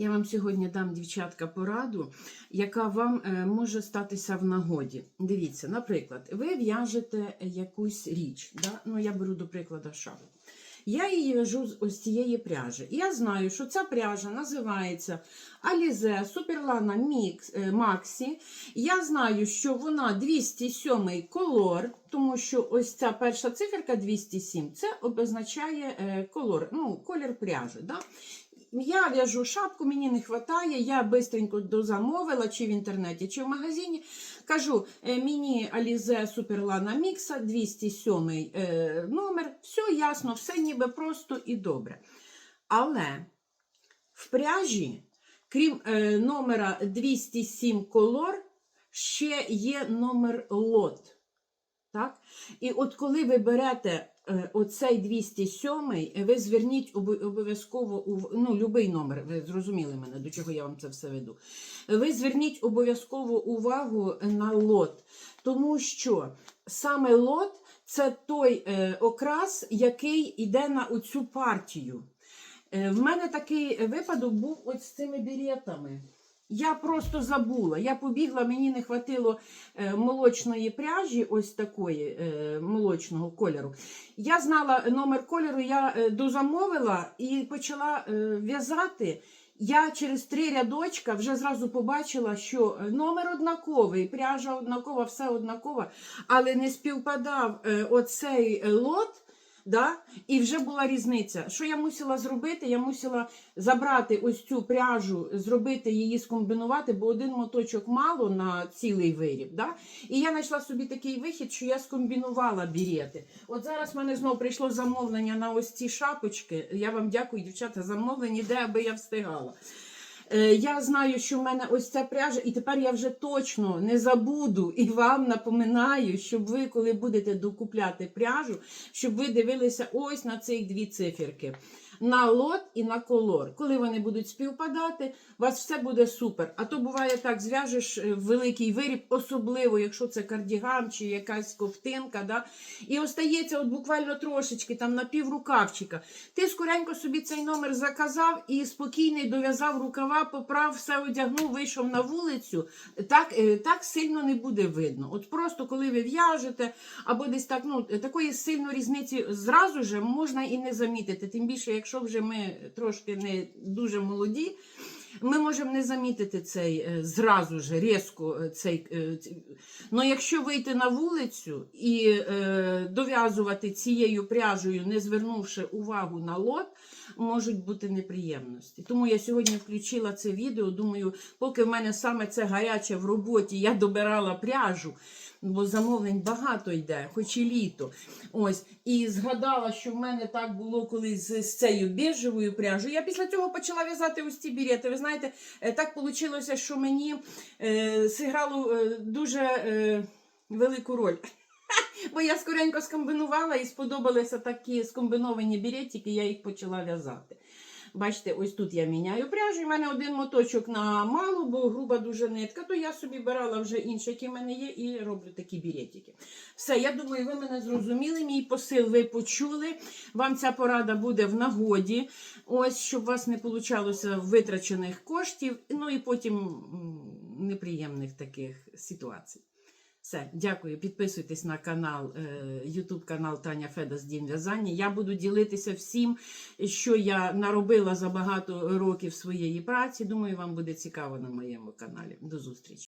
Я вам сьогодні дам, дівчатка, пораду, яка вам е, може статися в нагоді. Дивіться, наприклад, ви в'яжете якусь річ. Да? Ну, я беру до прикладу шапку. Я її в'яжу з ось цієї пряжі. Я знаю, що ця пряжа називається Alize е, Maxi. Я знаю, що вона 207 колор, тому що ось ця перша циферка 207, це обозначає е, колор, ну, колір пряжі. Да? Я в'яжу шапку, мені не вистачає, я швидко дозамовила, чи в інтернеті, чи в магазині. Кажу, е, мені Alize Superlana Mix 207 е, номер, все ясно, все ніби просто і добре. Але в пряжі, крім е, номера 207 колор, ще є номер лот. Так? І от коли ви берете е, оцей 207, ви зверніть обо- обов'язково ну, любий номер, ви зрозуміли мене, до чого я вам це все веду. Ви зверніть обов'язково увагу на лот, тому що саме лот це той е, окрас, який йде на оцю партію. Е, В мене такий випадок був от з цими білетами. Я просто забула. Я побігла, мені не хватило е, молочної пряжі, ось такої е, молочного кольору. Я знала номер кольору, я е, дозамовила і почала в'язати. Я через три рядочка вже зразу побачила, що номер однаковий, пряжа однакова, все однаково, але не співпадав оцей лот. Да? І вже була різниця. Що я мусила зробити? Я мусила забрати ось цю пряжу, зробити її, скомбінувати, бо один моточок мало на цілий виріб. Да? І я знайшла собі такий вихід, що я скомбінувала бірети. От зараз в мене знову прийшло замовлення на ось ці шапочки. Я вам дякую, дівчата, замовлені, де аби я встигала. Е, Я знаю, що в мене ось ця пряжа, і тепер я вже точно не забуду і вам напоминаю, щоб ви, коли будете докупляти пряжу, щоб ви дивилися ось на цих дві циферки. На лот і на колор. Коли вони будуть співпадати, у вас все буде супер. А то буває так, зв'яжеш е, великий виріб, особливо, якщо це кардіган чи якась ковтинка. Да? І остається от буквально трошечки, там на піврукавчика. Ти скоренько собі цей номер заказав і спокійний дов'язав рукава, поправ, все одягнув, вийшов на вулицю. Так, е, так сильно не буде видно. От просто коли ви в'яжете, або десь так, ну такої сильної різниці зразу ж можна і не замітити. Тим більше, якщо вже ми трошки не дуже молоді. Ми можемо не замітити цей е, зразу ж різко е, цей. е, Ну, якщо вийти на вулицю і е, дов'язувати цією пряжею, не звернувши увагу на лот, можуть бути неприємності. Тому я сьогодні включила це відео. Думаю, поки в мене саме це гаряче в роботі, я добирала пряжу, бо замовлень багато йде, хоч і літо. Ось, і згадала, що в мене так було колись з, цією біжевою пряжею. Я після цього почала в'язати ось ці бірети. Ви знаєте, е, так вийшло, що мені е, зіграло е, дуже е, велику роль. Бо я скоренько скомбінувала і сподобалися такі скомбіновані біретики, я їх почала в'язати. Бачите, ось тут я міняю пряжу, в мене один моточок на мало, бо груба дуже нитка, то я собі брала вже інші, які в мене є, і роблю такі біретики. Все, я думаю, ви мене зрозуміли. Мій посил ви почули. Вам ця порада буде в нагоді. Ось, щоб у вас не получалося витрачених коштів, ну і потім неприємних таких ситуацій. Все, дякую. Підписуйтесь на канал, е, YouTube канал Таня Феда з Дім В'язання. Я буду ділитися всім, що я наробила за багато років своєї праці. Думаю, вам буде цікаво на моєму каналі. До зустрічі.